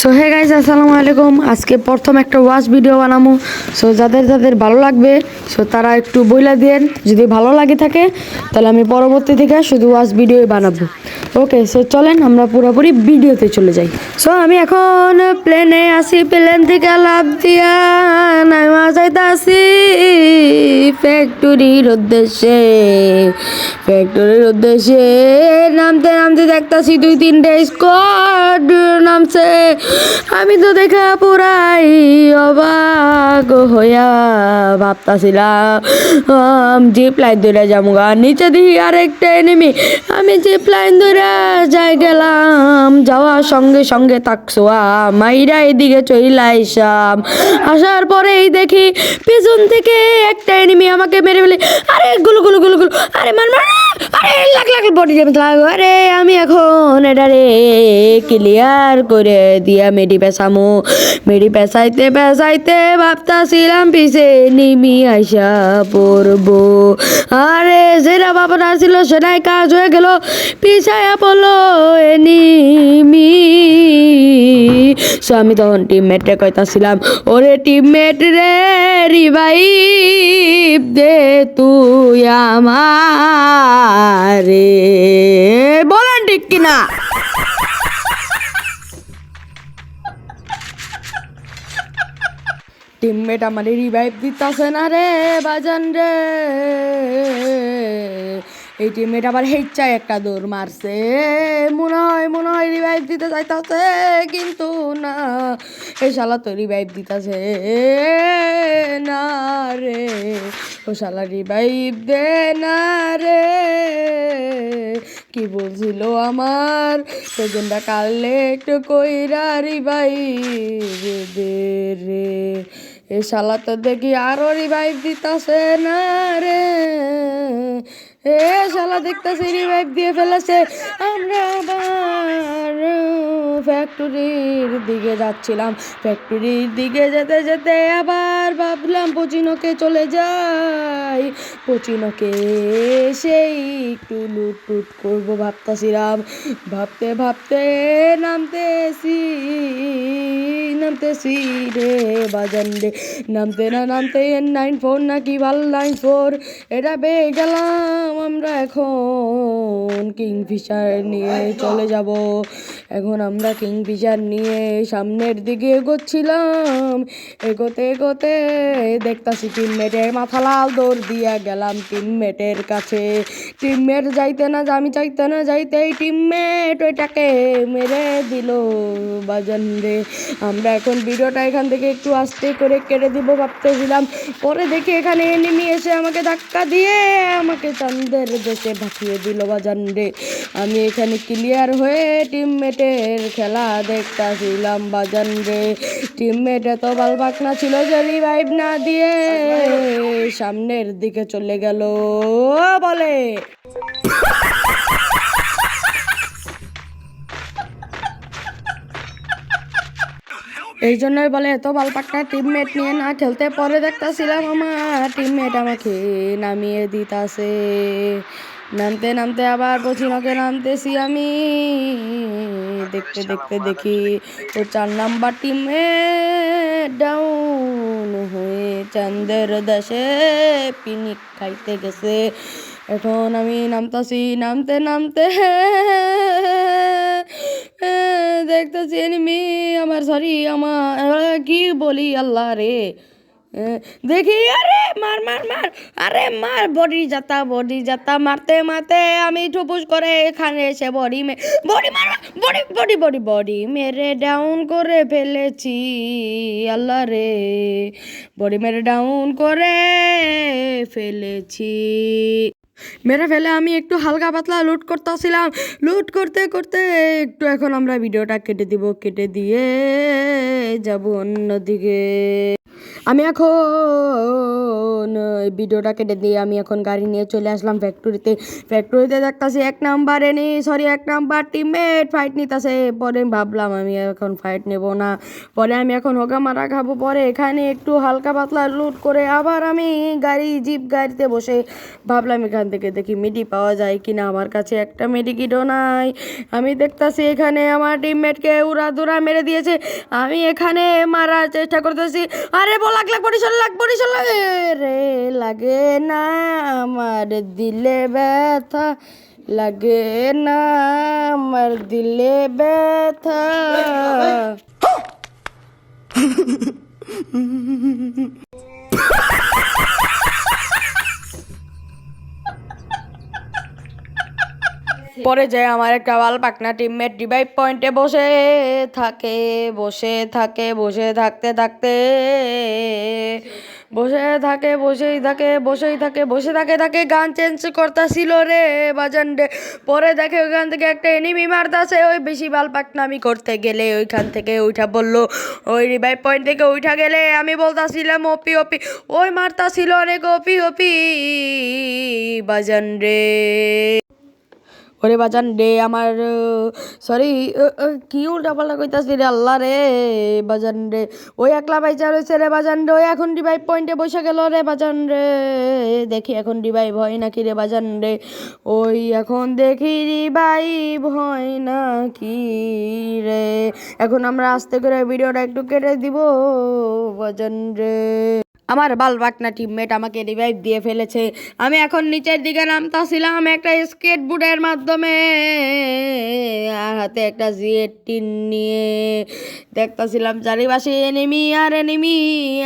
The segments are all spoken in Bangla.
সো হে গাইজ আসসালামু আলাইকুম। আজকে প্রথম একটা ওয়াচ ভিডিও বানাবো সো যাদের যাদের ভালো লাগবে সো তারা একটু বইলা দিয়েন। যদি ভালো লাগে থাকে, তাহলে আমি পরবর্তী থেকে শুধু ওয়াচ ভিডিওই বানাবো। ওকে সো চলেন আমরা পুরোপুরি ভিডিওতে চলে যাই। সো আমি এখন প্লেনে আসি প্লেন থেকে লাভ দিয়া ফ্যাক্টরির উদ্দেশ্যে ফ্যাক্টরির উদ্দেশ্যে নামতে নামতে দেখতাছি দুই তিনটে স্কোয়াড নামছে। আমি তো দেখা পুরাই অবাক হইয়া ভাবতাছিলাম জিপ লাইন ধরে যাব গা। নিচে দিই আরেকটা এনিমি আমি জিপ লাইন ধরে যাই গেলাম, যাওয়ার সঙ্গে সঙ্গে তাকসোয়া মাইরা এদিকে চইলা আইসাম। আসার পরেই দেখি পেছন থেকে একটা এনিমি আমাকে মেরে ফেলে আরে গুলো গুলো গুলো গুলো। আরে মার মার! আরে, লাখ লাখ বডি ড্যামেজ লাগো আরে, আমি এখন এটারে ক্লিয়ার করে দিয়া মেডি পেশামো। মেডি পেশাইতে পেশাইতে ভাবতাছিলাম পিছে নিমি আইসা পড়ব। আরে, যেটা বাবাটা ছিল সেটাই কাজ হয়ে গেল। পিছায়া পড়ল এনিমি সো আমি তখন টিমমেটে কইতাছিলাম, ওরে টিমমেট রে রিভাইভ দে তুই আমারে বলেন ঠিক কিনা? টিমমেট আমার রিভাইভ দিতেছে না রে, বাজান রে। এই টিমমেট আবার হেচ্ছায় একটা দৌড় মারছে। মনে হয় মনে হয় রিভাইভ দিতে চাইতেছে, কিন্তু না এই শালা তো রিভাইভ দিতেছে। রে ও শালা রিভাইভ দে রে। কি বলছিল আমার? সেজনটা কালে একটু কইরারি ভাই রে। এ শালা তো দেখি আরও রিভাইভ দিতাছে না রে। এ শালা দেখতেছি রিভাইভ দিয়ে ফেলেছে। আমরা আবার ফ্যাক্টরির দিকে যাচ্ছিলাম। ফ্যাক্টরির দিকে যেতে যেতে আবার ভাবলাম পচিনকে চলে যাই। পচিনকে সেই একটু লুট টুট করব ভাবতেছিলাম। ভাবতে ভাবতে নামতেছি নামতেছি রে বাজান রে। নামতে না নামতে নাইন ফোর নাকি ভালো নাইন ফোর এটা পেয়ে গেলাম। আমরা এখন কিংফিশার নিয়ে চলে যাব। এখন আমরা কিংফিশার নিয়ে সামনের দিকে এগোচ্ছিলাম। এগোতে এগোতে দেখতাছি টিমমেটের মাথা লাল দৌড় দিয়া গেলাম টিমমেটের কাছে। টিমমেট যাইতে না আমি চাইতে না যাইতেই টিমমেট ওইটাকে মেরে দিল বাজান রে। আমরা এখন ভিডিওটা এখান থেকে একটু আস্তে করে কেটে দিব ভাবতেছিলাম। পরে দেখি এখানে এনিমি এসে আমাকে ধাক্কা দিয়ে আমাকে চান্দের দেশে ভাসিয়ে দিল বাজান রে। আমি এখানে ক্লিয়ার হয়ে টিমমেটের খেলা দেখতাছিলাম বাজান রে। টিমমেট এত বালবাকনা ছিল যে রিভাইভ না দিয়ে সামনের দিকে চলে গেল। বলে এই জন্যই বলে, এত বালপাকটা টিমমেট নিয়ে না খেলতে পরে দেখতাছিলাম আমার। টিমমেট আমাকে নামিয়ে দিতাছে। নামতে নামতে আবার পচিনকে নামতেছি আমি। দেখতে দেখতে দেখি ও চার নাম্বার টিমে ডাউন হয়ে চান্দের দেশে পিনিক খাইতে গেছে। এখন আমি নামতাছি, নামতে নামতে দেখতেছি এনিমি আমার সরি আমার কি বলি আল্লাহ রে? দেখি, আরে মার মার মার, আরে মার, বডি যাতা বডি যাতা, মারতে মারতে আমি ঠুপুস করে এখানে এসে বডি মে, বডি মার, বডি বডি বডি বডি মেরে ডাউন করে ফেলেছি আল্লাহ রে। বডি মেরে ডাউন করে ফেলেছি। মেরে ফেলে আমি একটু হালকা পাতলা লুট করতেছিলাম। লুট করতে করতে একটু এখন আমরা ভিডিওটা কেটে দিব, কেটে দিয়ে যাব অন্যদিকে। আমি এখন এখন ভিডিওটা কেটে দিয়ে আমি এখন গাড়ি নিয়ে চলে আসলাম ফ্যাক্টরিতে ফ্যাক্টরিতে দেখতাছি এক নাম্বার এনি সরি এক নাম্বার টিমমেট ফাইট নিতেছে। পরে ভাবলাম আমি এখন ফাইট নেব না। পরে আমি এখন হোগা মারা খাব। পরে এখানে একটু হালকা পাতলা লুট করে আবার আমি গাড়ি জিপ গাড়িতে বসে ভাবলাম এখান থেকে দেখি মেডি পাওয়া যায় কি না আমার কাছে একটা মেডিকিটও নাই। আমি দেখতাছি এখানে আমার টিমমেটকে উড়া দুরা মেরে দিয়েছে। আমি এখানে মারার চেষ্টা করতেছি। আরে বল লাগ বরিশাল লাগ বরিশাল লাগ। রে লাগে না আমার দিলে ব্যথা। লাগে না আমার দিলে ব্যথা। পরে যায় আমার একটা বাল পাকনা টিমমেট রিভাইভ পয়েন্টে বসে থাকে বসে থাকে, বসে থাকতে থাকতে, বসে থাকে, বসেই থাকে বসেই থাকে, বসে থাকে থাকে, গান চেঞ্জ করতেছিল রে বাজান রে। পরে দেখে ওইখান থেকে একটা এনিমি মারতাছে, ওই বেশি বাল পাকনামি করতে গেলে ওইখান থেকে ওইটা বলল, ওই রিভাইভ পয়েন্ট থেকে উঠা গেলে আমি বলতাছিলাম ওপি ওপি ওই মারতাছিল অনেক ওপি ওপি বাজান রে। ওরে বাজান রে আমার সরি কি উল্টা পাল্টা কইতাছি রে আল্লাহ রে বাজান রে। ওই একলা বাইচা রয়েছে রে বাজান রে, ওই এখন ডিভাইভ পয়েন্টে বসে গেল রে বাজান রে। দেখি এখন ডিভাইভ হয় নাকি রে বাজান রে। ওই এখন দেখি রিভাইভ হয় নাকি রে। এখন আমরা আস্তে করে ভিডিওটা একটু কেটে দিব বাজান রে। আমার বাল বাকনা টিমমেট আমাকে রিভাইভ দিয়ে ফেলেছে। আমি এখন নিচের দিকে নামতাছিলাম একটা স্কেট বুটের মাধ্যমে। আর হাতে একটা জিএ টিন নিয়ে দেখতাছিলাম চারিপাশে এনিমি আর এনিমি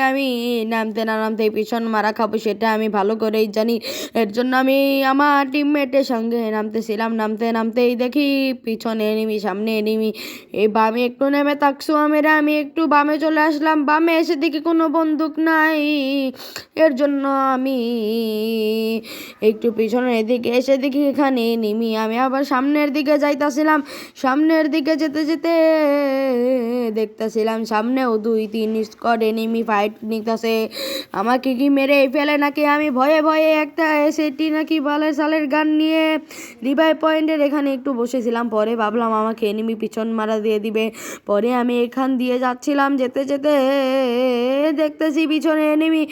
আমি নামতে না নামতে পিছন মারা খাব, সেটা আমি ভালো করেই জানি। এর জন্য আমি আমার টিমমেটের সঙ্গে নামতেছিলাম। নামতে নামতেই দেখি পিছনে এনিমি সামনে এনিমি এই বামে একটু নেমে তাকসু আমেরা, আমি একটু বামে চলে আসলাম। বামে এসে দেখি কোনো বন্দুক নাই। এর জন্য আমি একটু পিছনের দিকে এসে দেখি এখানে নিমি। আমি আবার সামনের দিকে যাইতাছিলাম, সামনের দিকে যেতে যেতে দেখতেছিলাম সামনেও দুই তিন স্কোয়াড এনিমি ফাইট নিতেছে। আমাকে কি মেরে ফেলে নাকি? আমি ভয়ে ভয়ে একটা সেটি নাকি বালের সালের গান নিয়ে রিভাই পয়েন্টের এখানে একটু বসেছিলাম। পরে ভাবলাম আমাকে এনিমি পিছন মারা দিয়ে দিবে। পরে আমি এখান দিয়ে যাচ্ছিলাম, যেতে যেতে দেখতেছি পিছনে এনিমি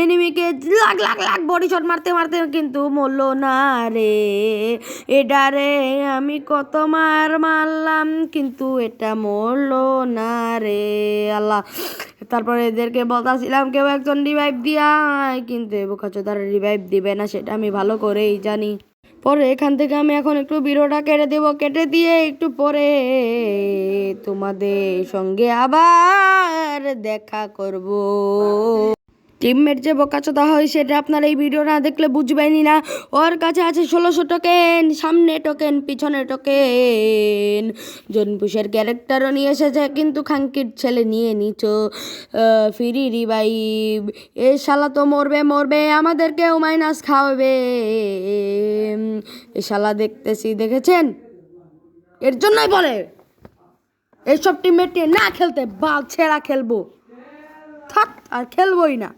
এনিমিকে লাখ লাখ লাখ বডি শট মারতে মারতে কিন্তু মরলো না রে। এটা রে, আমি কত মার মারলাম, কিন্তু এটা মরলো না রে। আল্লাহ, তারপরে এদেরকে বলতাছিলাম, কেউ একজন রিভাইভ দিয়া কিন্তু বোকাচো তারা রিভাইভ দিবে না, সেটা আমি ভালো করেই জানি। পরে এখান থেকে আমি এখন একটু বিরোটা কেটে দেবো, কেটে দিয়ে একটু পরে তোমাদের সঙ্গে আবার দেখা করব। টিমমেট যে বোকাচোদা হয় সেটা আপনারা এই ভিডিও না দেখলে বুঝবেনই না। ওর কাছে আছে ষোলোশো টোকেন সামনে টোকেন পিছনে টোকেন জনপুষের ক্যারেক্টারও নিয়ে এসেছে, কিন্তু খাঙ্কির ছেলে নিয়ে নিচ ফিরি রিভাইভ এ শালা তো মরবে মরবে, আমাদেরকেও মাইনাস খাওয়াবে। এ শালা দেখতেছি, দেখেছেন? এর জন্যই বলে, এইসব টিমের টিমমেট না খেলতে বাল ছেঁড়া খেলব। থাক, আর খেলবোই না।